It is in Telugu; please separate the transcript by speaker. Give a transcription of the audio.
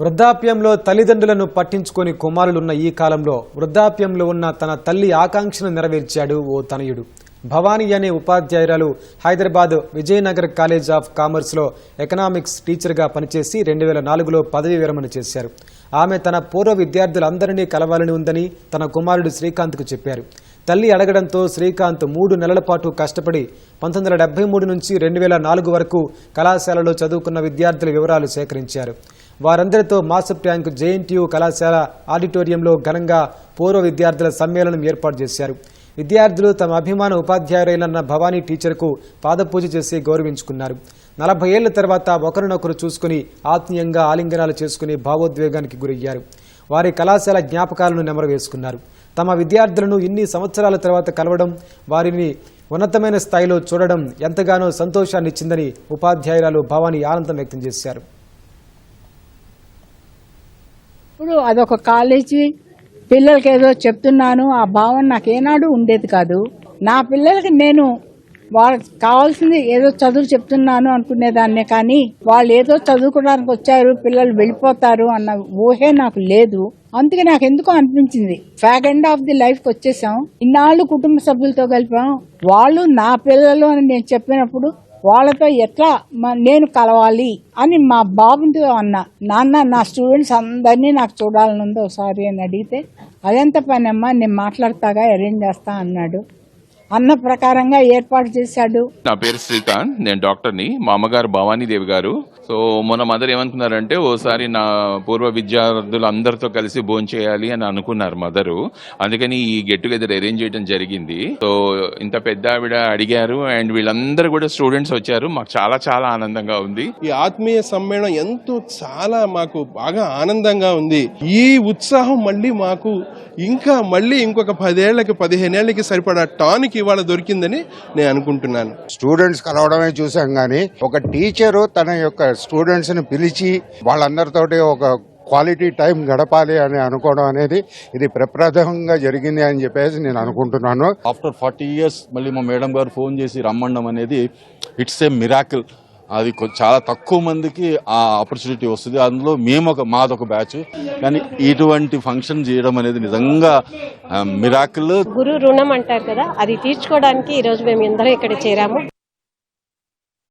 Speaker 1: వృద్ధాప్యంలో తల్లిదండ్రులను పట్టించుకొని కుమారులున్న ఈ కాలంలో వృద్ధాప్యంలో ఉన్న తన తల్లి ఆకాంక్షను నెరవేర్చాడు ఓ తనయుడు. భవానీ అనే ఉపాధ్యాయురాలు హైదరాబాద్ విజయనగర్ కాలేజ్ ఆఫ్ కామర్స్లో ఎకనామిక్స్ టీచర్గా పనిచేసి రెండు వేల నాలుగులో పదవి విరమణ చేశారు. ఆమె తన పూర్వ విద్యార్థులందరినీ కలవాలని ఉందని తన కుమారుడు శ్రీకాంత్కు చెప్పారు. తల్లి అడగడంతో శ్రీకాంత్ మూడు నెలల పాటు కష్టపడి పంతొమ్మిది వందల డెబ్బై మూడు నుంచి రెండు వేల నాలుగు వరకు కళాశాలలో చదువుకున్న విద్యార్థుల వివరాలు సేకరించారు. వారందరితో మాస్టర్ ట్యాంక్ జేఎన్టీయూ కళాశాల ఆడిటోరియంలో ఘనంగా పూర్వ విద్యార్థుల సమ్మేళనం ఏర్పాటు చేశారు. విద్యార్థులు తమ అభిమాన ఉపాధ్యాయురైన భవానీ టీచర్కు పాదపూజ చేసి గౌరవించుకున్నారు. నలభై ఏళ్ళ తర్వాత ఒకరినొకరు చూసుకుని ఆత్మీయంగా ఆలింగనాలు చేసుకుని భావోద్వేగానికి గురయ్యారు. వారి కళాశాల జ్ఞాపకాలను నెమరు వేసుకున్నారు తమ విద్యార్థులను ఇన్ని సంవత్సరాల తర్వాత కలవడం వారిని ఉన్నతమైన స్థాయిలో చూడడం ఎంతగానో సంతోషాన్నిచ్చిందని ఉపాధ్యాయురాలు భవానీ ఆనందం వ్యక్తం చేశారు.
Speaker 2: ఇప్పుడు అదొక కాలేజీ పిల్లలకి ఏదో చెప్తున్నాను ఆ భావన నాకు ఏనాడు ఉండేది కాదు. నా పిల్లలకి నేను వాళ్ళకి కావాల్సింది ఏదో చదువు చెప్తున్నాను అనుకునేదాన్నే కానీ వాళ్ళు ఏదో చదువుకోవడానికి వచ్చారు పిల్లలు వెళ్ళిపోతారు అన్న ఊహే నాకు లేదు. అందుకే నాకు ఎందుకో అనిపించింది fag end of the life వచ్చేసాం. ఇన్నాళ్ళు కుటుంబ సభ్యులతో కలిపాం. వాళ్ళు నా పిల్లలు అని నేను చెప్పినప్పుడు వాళ్ళతో ఎట్లా నేను కలవాలి అని మా బాబుతో అన్న నాన్న నా స్టూడెంట్స్ అందరినీ నాకు చూడాలని ఉంది ఒకసారి అని అడిగితే అదెంత పని అమ్మా నేను మాట్లాడతాగా అరేంజ్ చేస్తా అన్నాడు. అన్న ప్రకారంగా ఏర్పాటు చేశాడు.
Speaker 3: నా పేరు శ్రీకాంత్ నేను డాక్టర్ని మా అమ్మగారు భవానీదేవి గారు. సో మొన్న మదర్ ఏమనుకున్నారంటే ఓసారి నా పూర్వ విద్యార్థులు అందరితో కలిసి భోజనం చేయాలి అని అనుకున్నారు మదరు. అందుకని ఈ గెట్ టుగెదర్ అరేంజ్ చేయడం జరిగింది. సో ఇంత పెద్ద ఆవిడ అడిగారు అండ్ వీళ్ళందరూ కూడా స్టూడెంట్స్ వచ్చారు. మాకు చాలా చాలా ఆనందంగా ఉంది.
Speaker 4: ఈ ఆత్మీయ సమ్మేళనం ఎంతో చాలా మాకు బాగా ఆనందంగా ఉంది. ఈ ఉత్సాహం మళ్ళీ మాకు ఇంకా మళ్ళీ ఇంకొక పదేళ్ళకి పదిహేనేళ్ళకి సరిపడా టానిక్ ఇవాళ దొరికిందని నేను అనుకుంటున్నాను.
Speaker 5: స్టూడెంట్స్ కలవడమే చూసాం గానీ ఒక టీచరు తన యొక్క స్టూడెంట్స్ని పిలిచి వాళ్ళందరితోటి ఒక క్వాలిటీ టైం గడపాలి అని అనుకోవడం అనేది ఇది ప్రప్రథమంగా జరిగింది అని చెప్పేసి నేను అనుకుంటున్నాను.
Speaker 6: ఆఫ్టర్ ఫార్టీ ఇయర్స్ మళ్ళీ మా మేడం గారు ఫోన్ చేసి రమ్మండం అనేది ఇట్స్ ఏ మిరాకిల్. అది చాలా తక్కువ మందికి ఆ ఆపర్చునిటీ వస్తుంది. అందులో మేము ఒక మాదొక బ్యాచ్ కానీ ఇటువంటి ఫంక్షన్ చేయడం అనేది నిజంగా మిరాకిల్
Speaker 7: గురు రుణం అంటారు కదా అది తీర్చుకోవడానికి ఈ రోజు మేము అందరం ఇక్కడ చేరాము.